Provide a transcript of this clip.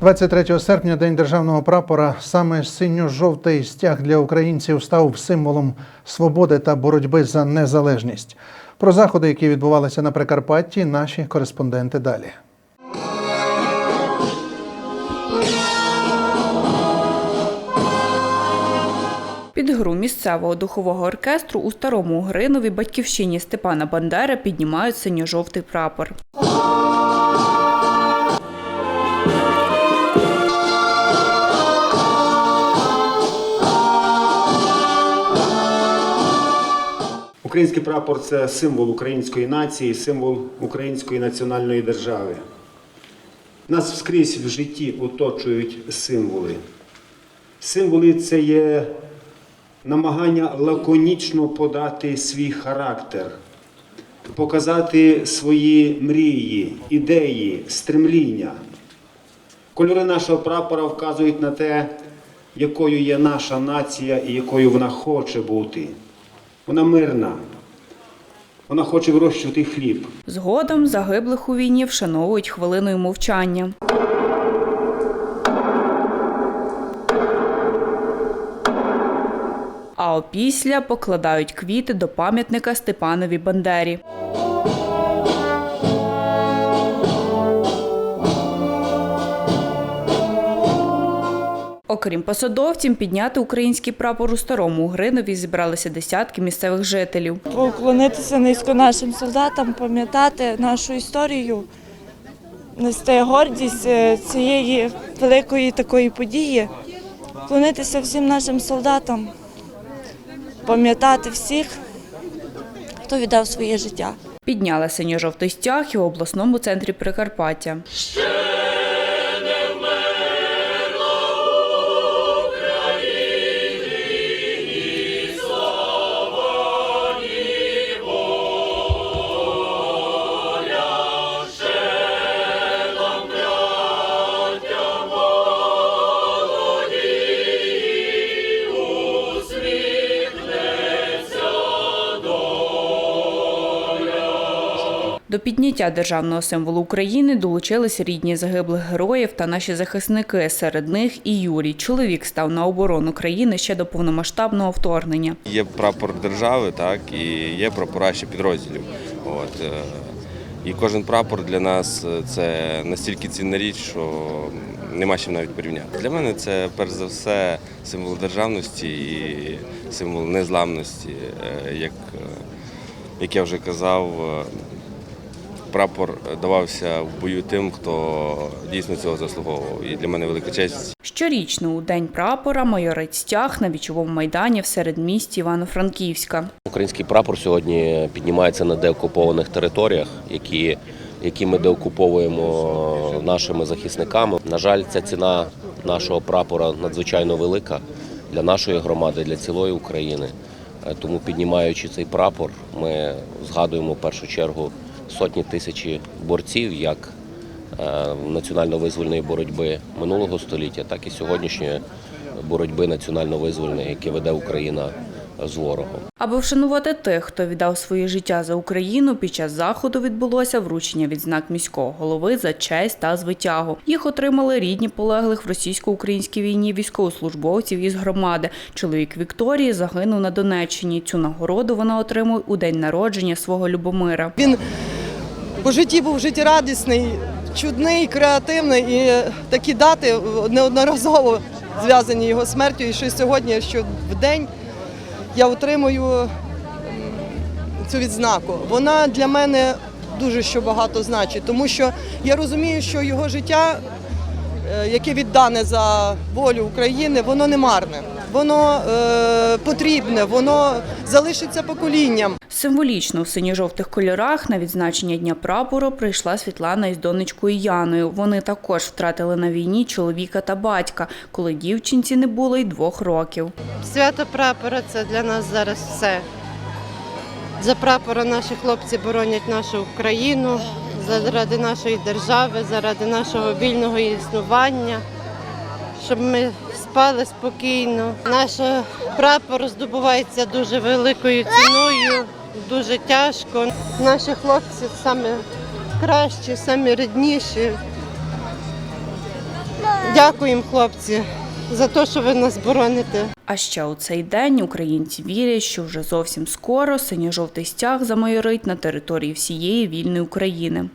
23 серпня, День державного прапора, саме синьо-жовтий стяг для українців став символом свободи та боротьби за незалежність. Про заходи, які відбувалися на Прикарпатті, наші кореспонденти далі. Під гру місцевого духового оркестру у старому Угринові батьківщині Степана Бандери піднімають синьо-жовтий прапор. Український прапор це символ української нації, символ української національної держави. Нас вскрізь в житті оточують символи. Символи це є намагання лаконічно подати свій характер, показати свої мрії, ідеї, стремління. Кольори нашого прапора вказують на те, якою є наша нація і якою вона хоче бути. Вона мирна. Вона хоче вирощувати хліб. Згодом загиблих у війні вшановують хвилиною мовчання. А опісля покладають квіти до пам'ятника Степанові Бандері. Окрім посадовців, підняти український прапор у старому Угринові зібралися десятки місцевих жителів. Поклонитися низько нашим солдатам, пам'ятати нашу історію, нести гордість е, цієї великої такої події, вклонитися всім нашим солдатам, пам'ятати всіх, хто віддав своє життя. Підняли синьо-жовтий стяг і у обласному центрі Прикарпаття. До підняття державного символу України долучились рідні загиблих героїв та наші захисники. Серед них і Юрій. Чоловік став на оборону країни ще до повномасштабного вторгнення. Є прапор держави, так і є прапора ще підрозділів. От е, і кожен прапор для нас е, це настільки цінна річ, що нема чим навіть порівняти. Для мене це перш за все символ державності і символ незламності. Е, Як, як я вже казав, прапор давався в бою тим, хто дійсно цього заслуговував. І для мене велика честь Щорічно у день прапора майорить стяг на вічовому майдані в середмісті Івано-Франківська. Український прапор сьогодні піднімається на деокупованих територіях, які, які ми деокуповуємо нашими захисниками. На жаль, ця ціна нашого прапора надзвичайно велика для нашої громади, для цілої України. Е, Тому піднімаючи цей прапор, ми згадуємо в першу чергу сотні тисячі борців, як е, національно-визвольної боротьби минулого століття, так і сьогоднішньої боротьби національно-визвольної, яке веде Україна з ворогом. Аби вшанувати тих, хто віддав своє життя за Україну, під час заходу відбулося вручення відзнак міського голови за честь та звитягу. Їх отримали рідні полеглих в російсько-українській війні військовослужбовців із громади. Чоловік Вікторії загинув на Донеччині. Цю нагороду вона отримує у день народження свого Любомира. Він по житті був життєрадісний, чудний, креативний і такі дати неодноразово зв'язані його смертю. І що сьогодні, що в день я отримую цю відзнаку. Вона для мене дуже що багато значить, тому що я розумію, що його життя, е, яке віддане за волю України, воно не марне, воно е, потрібне, воно залишиться поколінням. Символічно в синьо-жовтих кольорах на відзначення Дня прапору прийшла Світлана із донечкою Яною. Вони також втратили на війні чоловіка та батька, коли дівчинці не було й двох років. Свято прапора це для нас зараз все. За прапора наші хлопці боронять нашу Україну заради нашої держави, заради нашого вільного існування, щоб ми спали спокійно. Наш прапор здобувається дуже великою ціною, дуже тяжко. Наші хлопці самі кращі, самі рідніші. Дякуємо, хлопці, за те, що ви нас бороните. А ще у цей день українці вірять, що вже зовсім скоро синьо-жовтий стяг замайорить на території всієї вільної України.